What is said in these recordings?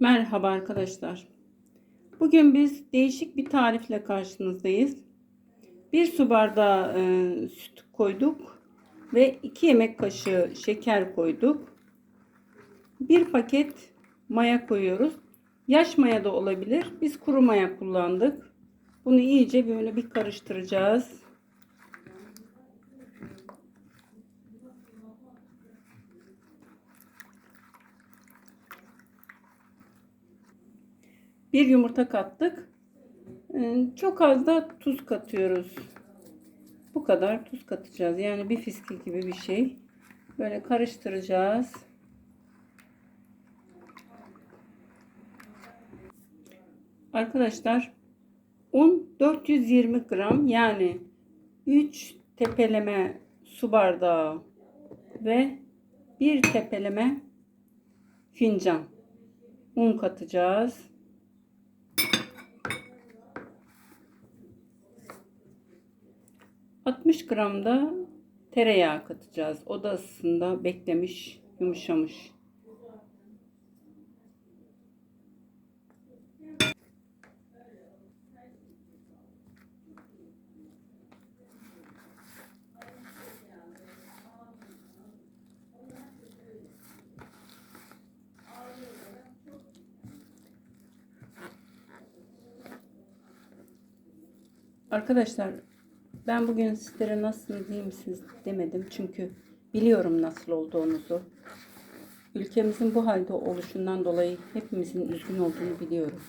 Merhaba arkadaşlar. Bugün biz değişik bir tarifle karşınızdayız. Bir su bardağı e, süt koyduk ve 2 yemek kaşığı şeker koyduk. Bir paket maya koyuyoruz. Yaş maya da olabilir. Biz kuru maya kullandık. Bunu iyice böyle bir karıştıracağız. Bir yumurta kattık. Ee, Çok az da tuz katıyoruz. Bu kadar tuz katacağız. Yani bir fiske gibi bir şey. Böyle karıştıracağız. Arkadaşlar un 420 gram yani 3 tepeleme su bardağı ve bir tepeleme fincan un katacağız. 60 gram da tereyağı katacağız. Oda ısısında beklemiş, yumuşamış. Arkadaşlar ben bugün sizlere nasılsınız iyi misiniz demedim. Çünkü biliyorum nasıl olduğunuzu. Ülkemizin bu halde oluşundan dolayı hepimizin üzgün olduğunu biliyorum.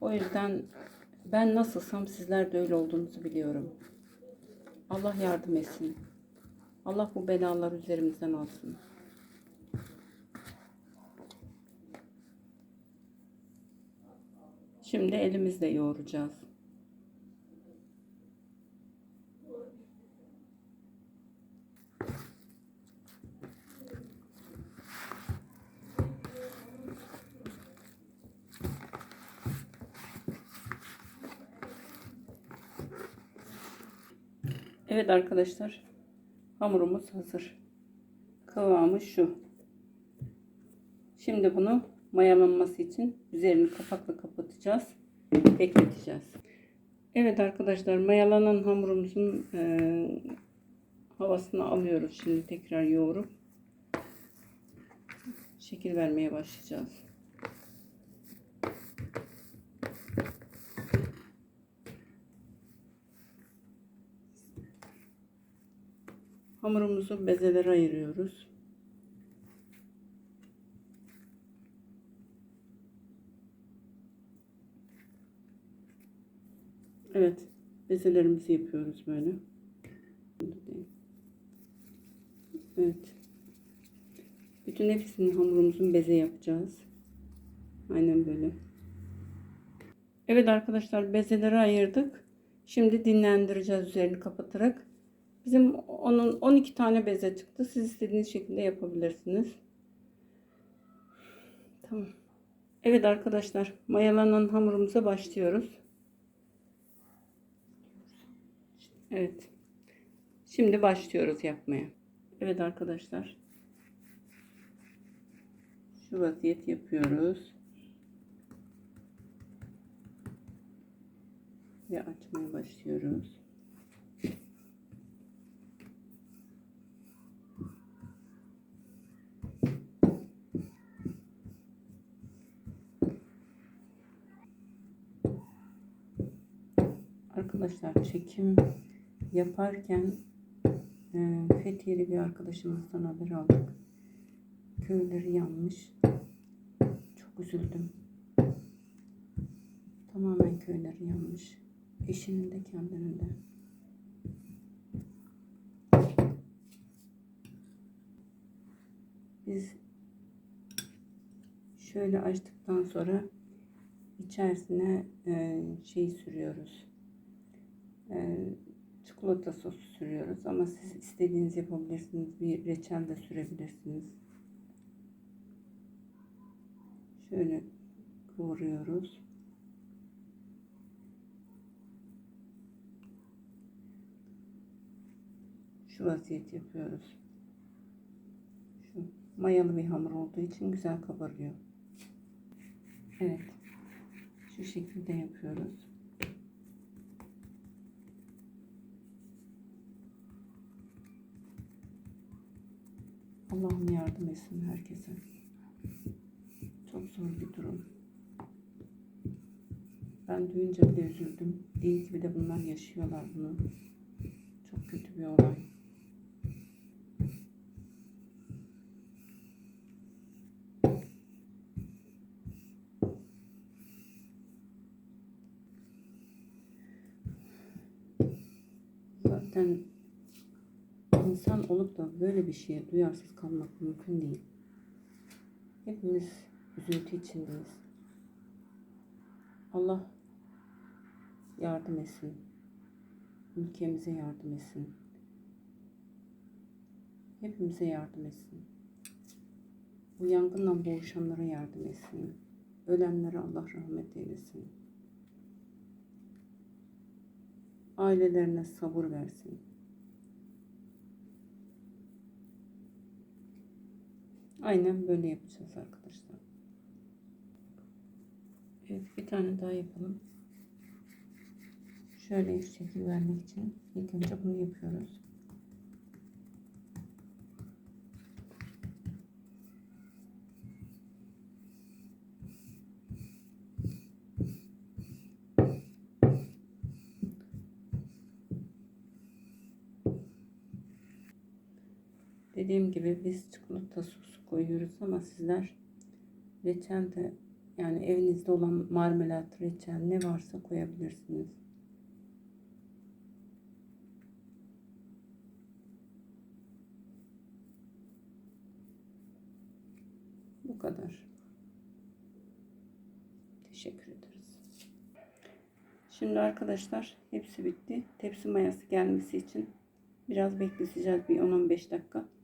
O yüzden ben nasılsam sizler de öyle olduğunuzu biliyorum. Allah yardım etsin. Allah bu belalar üzerimizden alsın. Şimdi elimizle yoğuracağız. Evet arkadaşlar. Hamurumuz hazır. Kıvamı şu. Şimdi bunu mayalanması için üzerini kapakla kapatacağız. Bekleteceğiz. Evet arkadaşlar mayalanan hamurumuzun e, havasını alıyoruz. Şimdi tekrar yoğurup şekil vermeye başlayacağız. Hamurumuzu bezelere ayırıyoruz. Evet, bezelerimizi yapıyoruz böyle. Evet. Bütün hepsini hamurumuzun beze yapacağız. Aynen böyle. Evet arkadaşlar bezeleri ayırdık. Şimdi dinlendireceğiz üzerini kapatarak. Bizim onun 12 tane beze çıktı. Siz istediğiniz şekilde yapabilirsiniz. Tamam. Evet arkadaşlar mayalanan hamurumuza başlıyoruz. Evet. Şimdi başlıyoruz yapmaya. Evet arkadaşlar. Şu vaziyet yapıyoruz. Ve açmaya başlıyoruz. Arkadaşlar çekim yaparken e, Fethiye'li bir arkadaşımızdan haber aldık. Köyleri yanmış. Çok üzüldüm. Tamamen köyleri yanmış. Eşinin de kendinin de. Biz şöyle açtıktan sonra içerisine e, şey sürüyoruz. E, çikolata sosu sürüyoruz ama siz istediğiniz yapabilirsiniz. Bir reçel de sürebilirsiniz. Şöyle kıvırıyoruz. Şu vaziyet yapıyoruz. Şu. mayalı bir hamur olduğu için güzel kabarıyor. Evet. Şu şekilde yapıyoruz. Allah'ım yardım etsin herkese. Çok zor bir durum. Ben duyunca bile üzüldüm. Değil gibi de bunlar yaşıyorlar bunu. Çok kötü bir olay. Zaten insan olup da böyle bir şeye duyarsız kalmak mümkün değil. Hepimiz üzüntü içindeyiz. Allah yardım etsin. Ülkemize yardım etsin. Hepimize yardım etsin. Bu yangından boğuşanlara yardım etsin. Ölenlere Allah rahmet eylesin. Ailelerine sabır versin. Aynen böyle yapacağız arkadaşlar. Evet bir tane daha yapalım. Şöyle şekil vermek için ilk önce bunu yapıyoruz. Dediğim gibi biz çikolata sosu koyuyoruz ama sizler reçel de yani evinizde olan marmelat, reçel ne varsa koyabilirsiniz. Bu kadar. Teşekkür ederiz. Şimdi arkadaşlar hepsi bitti. Tepsi mayası gelmesi için biraz bekleteceğiz bir 10-15 dakika.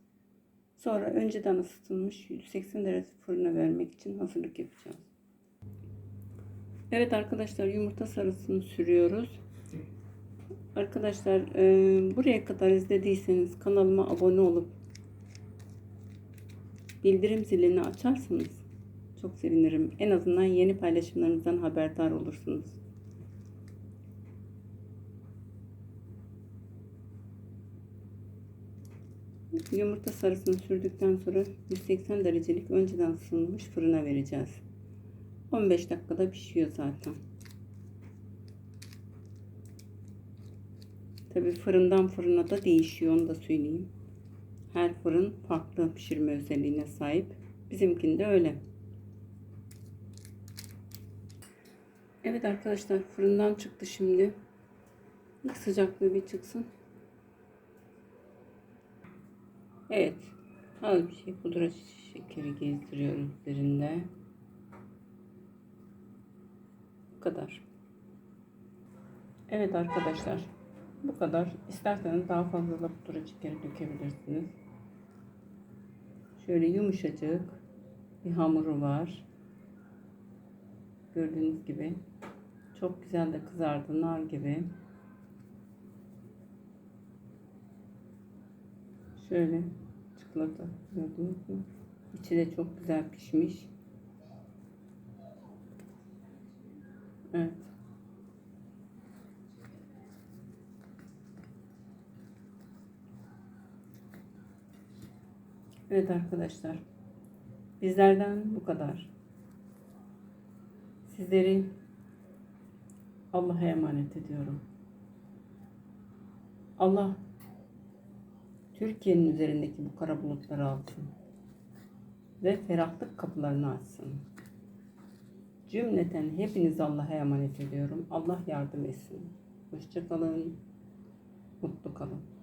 Sonra önceden ısıtılmış 180 derece fırına vermek için hazırlık yapacağız. Evet arkadaşlar yumurta sarısını sürüyoruz. Arkadaşlar e, buraya kadar izlediyseniz kanalıma abone olup bildirim zilini açarsanız çok sevinirim. En azından yeni paylaşımlarımızdan haberdar olursunuz. Yumurta sarısını sürdükten sonra 180 derecelik önceden ısınmış fırına vereceğiz. 15 dakikada pişiyor zaten. Tabi fırından fırına da değişiyor onu da söyleyeyim. Her fırın farklı pişirme özelliğine sahip. Bizimkinde öyle. Evet arkadaşlar fırından çıktı şimdi. İlk sıcaklığı bir çıksın. Evet. Az bir şey pudra şekeri gezdiriyoruz üzerinde. Bu kadar. Evet arkadaşlar. Bu kadar. İsterseniz daha fazla da pudra şekeri dökebilirsiniz. Şöyle yumuşacık bir hamuru var. Gördüğünüz gibi. Çok güzel de kızardı. Nar gibi. Şöyle çikolata gördünüz mü? İçi de çok güzel pişmiş. Evet. Evet arkadaşlar. Bizlerden bu kadar. Sizleri Allah'a emanet ediyorum. Allah Türkiye'nin üzerindeki bu kara bulutları alsın ve ferahlık kapılarını açsın. Cümleten hepinizi Allah'a emanet ediyorum. Allah yardım etsin. Hoşçakalın. Mutlu kalın.